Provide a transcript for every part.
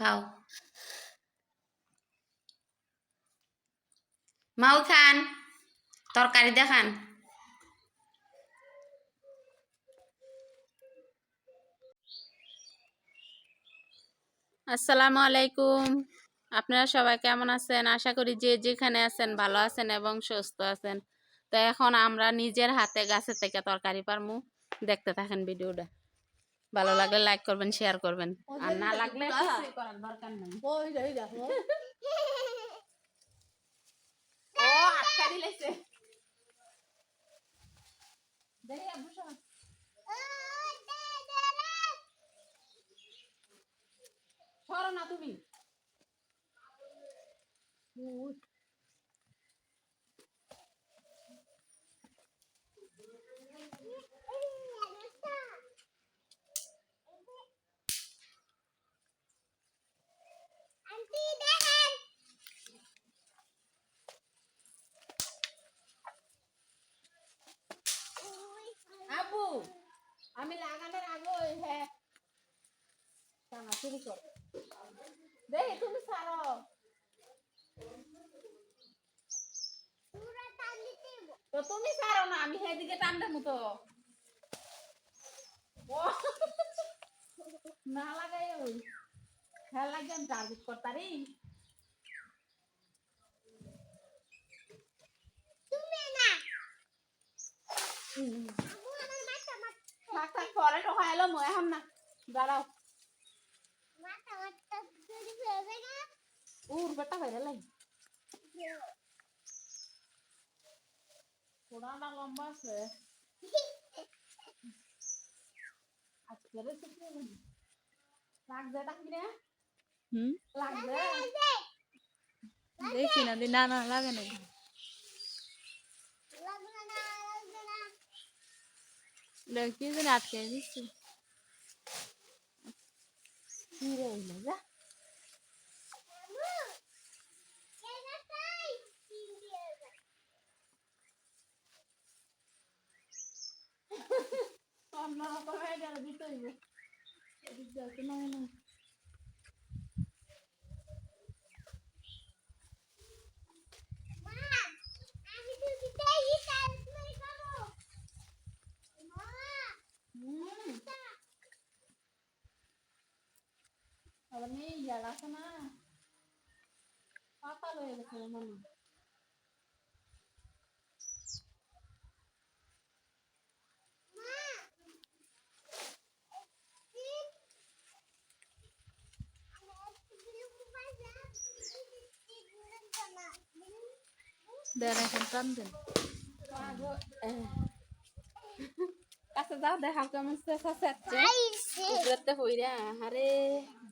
খাও খান তরকারি দেখান আসসালামু আলাইকুম আপনারা সবাই কেমন আছেন আশা করি যে যেখানে আছেন ভালো আছেন এবং সুস্থ আছেন তো এখন আমরা নিজের হাতে গাছের থেকে তরকারি পারমু দেখতে থাকেন ভিডিওটা ভালো লাগলে লাইক করবেন শেয়ার করবেন। আর না লাগলে দরকার নেই। ও আটকা দিলেছে। সরো না তুমি। আমি লাগানোর আগে ওই হ্যাঁ। টানা শুরু কর। দেখি তুমি সারো তো তুমি সারো না আমি সেদিকে টান দেবো তো। না লাগাই ওই। খেয়াল লাগে আমি টার্গেট করতারি। থাক টোকা এলো মই এখন না দাঁড়াও উর বেটা বাইরে লাই পুরানা লম্বা আছে আজকে লাগবে টাকি হুম লাগবে দেখি না দি- না না লাগে না এটা কি জানি আটকে দিচ্ছি কি রে হইল যা অন্যরকম হয়ে গেল দিতে হইবে না হুম আবার নেই ইয়ার আছে না। পাতাল হয়ে গেছে মনে। দেন এখন টান দেন কাছে যাও দেখাও কেমন চেঁচা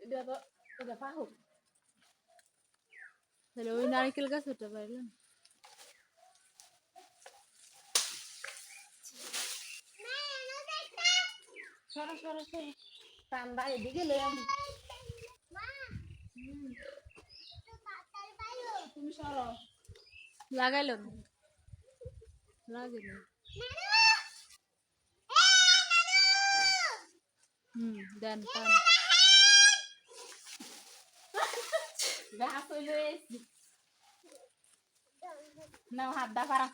ভিডিও তো এটা পাহো তাহলে ওই নারকেল গাছ ওটা পাইলাম সরো সরো সরো ঠান্ডা এদিকে লই আমি তুমি সরো লাগাইল না লাগে হুম দেন টান দেখা কইলো এসি নাও হাত দা পারা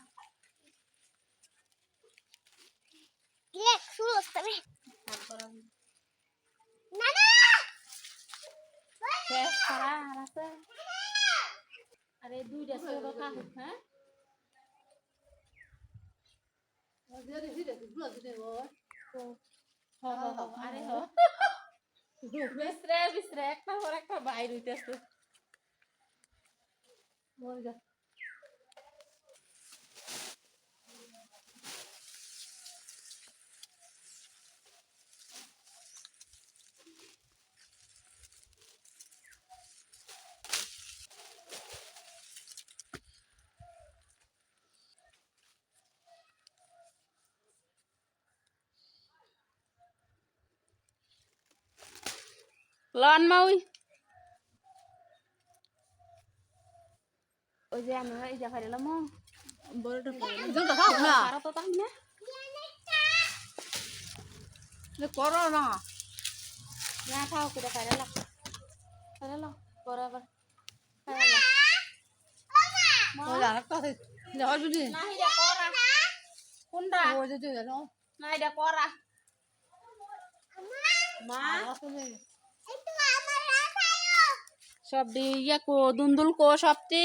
আর দুইটা ছোট কাহ হ্যাঁ আরে হ বিসরে বিসরে একটা পর একটা বাইর হইতেছে Ngồi rồi. Lon mau যে আমি এই যে পারিলাম বড়টা পাইলাম জলটা খাও না আর তো তাই না? যে করো না। না খাও করে পারিলাম পারিলাম বরাবর পারিলাম ওই আরেকটা আছে। যে বুঝি না এটা করা কোনটা? ওই যে যে জানো না এটা করা মা? আসলে একটু সব ইয়া কো দুন্দুল কো সবটি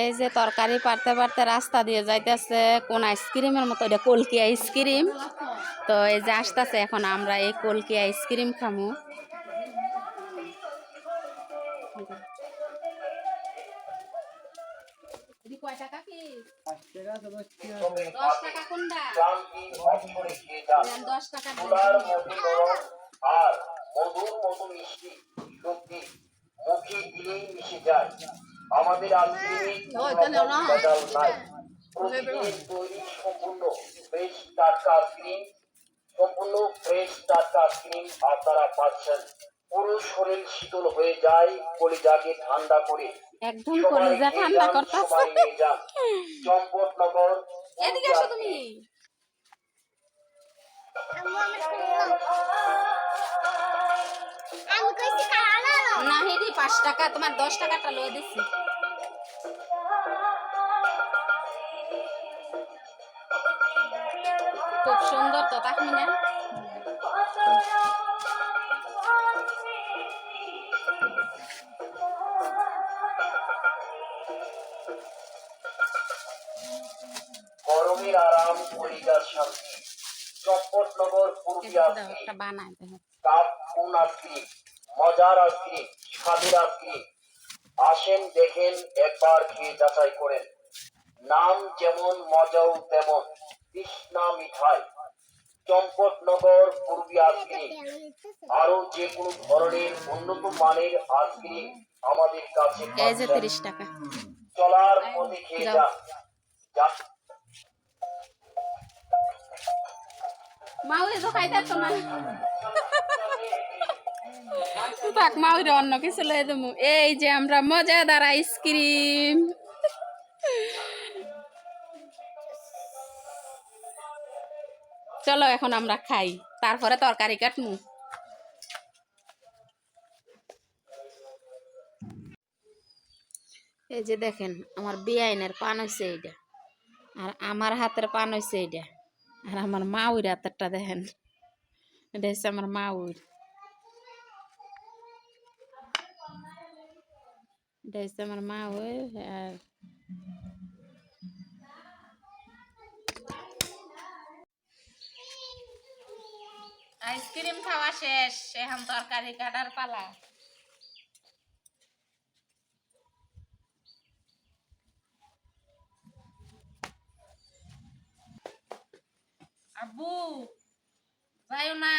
এই যে তরকারি পারতে পারতে রাস্তা দিয়ে যাইতেছে, কোন আইসক্রিমের মতো এটা কলকি আইসক্রিম। তো এই যে আসতেছে এখন, আমরা এই কলকি আইসক্রিম খামু। দশ টাকা মুখে দিলেই মিশে যায় আমাদের আইসক্রিমে ওই তো নাও না। ভেজাল নাই প্রতিদিন তৈরি সম্পূর্ণ ফ্রেশ টাটকা আইসক্রিম সম্পূর্ণ ফ্রেশ টাটকা আইসক্রিম আপনারা পাচ্ছেন। পুরো শরীর শীতল হয়ে যায় কলিজাকে ঠান্ডা করে। একদম কলিজা ঠান্ডা নিয়ে চম্পটনগর এদিকে আসো তুমি। আমি কইছি কালো না হেদি পাঁচ টাকা তোমার দশ টাকাটা লয়ে দিচ্ছি খুব সুন্দর তো তাকমি না গরমের আরাম কলিজার শান্তি চম্পটনগর একটা বানাই কাপ কোন মজার আইসক্রিম স্বাদের আইসক্রিম আসেন দেখেন একবার খেয়ে যাচাই করেন। নাম যেমন মজাও তেমন কৃষ্ণা মিঠাই। চম্পটনগর পূর্বী আইসক্রিম আরও যে কোনো ধরনের উন্নত মানের আইসক্রিম আমাদের কাছে টাকা। চলার পথে খেয়ে। যান। যা- মাউরি তো খাইতে তো থাক মাউরি অন্য কিছু লয়ে দেবো। এই যে আমরা মজাদার আইসক্রিম। চলো এখন আমরা খাই, তারপরে তরকারি কাটমু। এই যে দেখেন, আমার বেআইনের পান হয়েছে এইটা আর আমার হাতের পান হয়েছে এইটা আর আমার মাউর হাতেরটা দেখেন। এটা হচ্ছে আমার মাউর এটা আমার মাউর আর আইসক্রিম খাওয়া শেষ, এখন তরকারি কাটার পালা। আব্বু, যাইও না।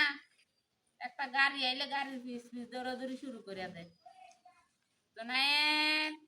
একটা গাড়ি, আইলে গাড়ির পিস পিস দৌড়াদৌড়ি শুরু করে দেয় The.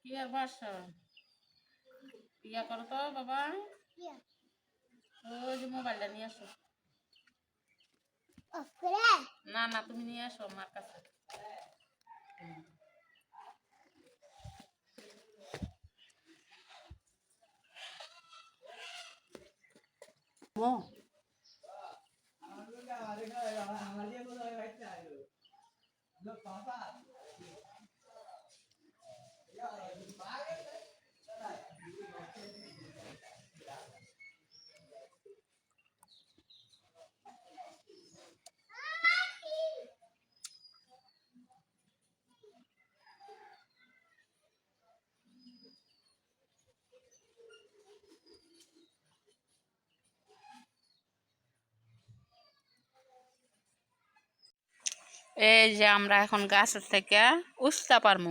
কি আর বাস? করো তো বাবা। ওই যে মোবাইলটা নিয়ে আসো। না না তুমি নিয়ে আসো আমার কাছে। ও। আমার আমার এই যে আমরা এখন গাছের থেকে উঠতে পারব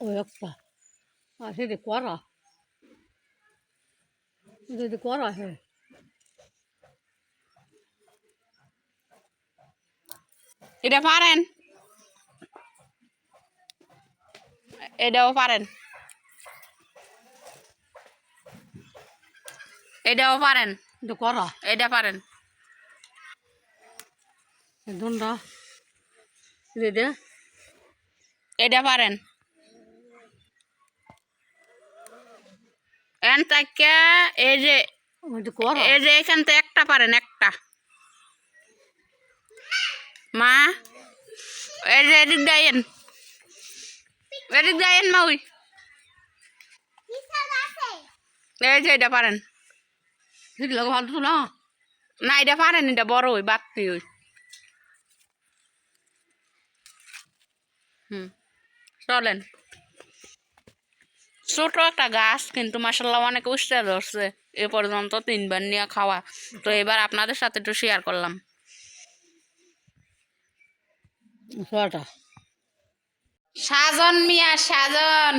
ওই একটা। আর সেটা করা। যদি করা হ্যাঁ এটা পারেন? এটাও পারেন। এটাও পারেন? এটা করা। এটা পারেন। এটা পারেন এন এই যে এই যে এখান থেকে একটা পারেন একটা মা এই যে এদিক দাইন এদিক দাইন মা ওই এই যে এটা পারেন ভালো তো না না এটা পারেন এটা বড় ওই বাপ্পি ওই হুম। চলেন। ছোট একটা গাছ কিন্তু মাসাল্লাহ অনেক উষ্টা ধরছে। এ পর্যন্ত তিনবার নিয়ে খাওয়া। তো এবার আপনাদের সাথে একটু শেয়ার করলাম। সাজন মিয়া সাজন।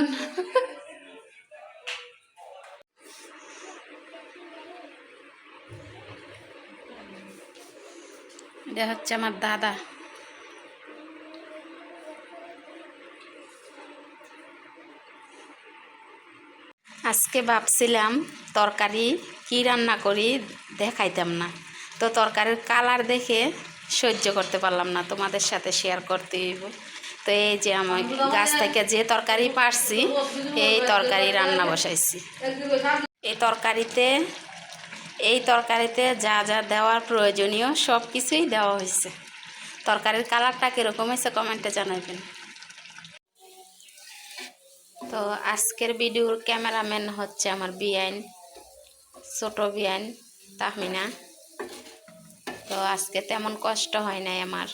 এটা হচ্ছে আমার দাদা। আজকে ভাবছিলাম তরকারি কি রান্না করি দেখাইতাম না। তো তরকারির কালার দেখে সহ্য করতে পারলাম না, তোমাদের সাথে শেয়ার করতে তো এই যে আমি গাছ থেকে যে তরকারি পারছি, এই তরকারি রান্না বসাইছি। এই তরকারিতে এই তরকারিতে যা যা দেওয়ার প্রয়োজনীয় সব কিছুই দেওয়া হয়েছে। তরকারির কালারটা কীরকম হয়েছে কমেন্টে জানাবেন তো আজকের ভিডিওর ক্যামেরাম্যান হচ্ছে আমার বিআইন ছোট বিআইন তাহমিনা। তো আজকে তেমন কষ্ট হয় নাই আমার।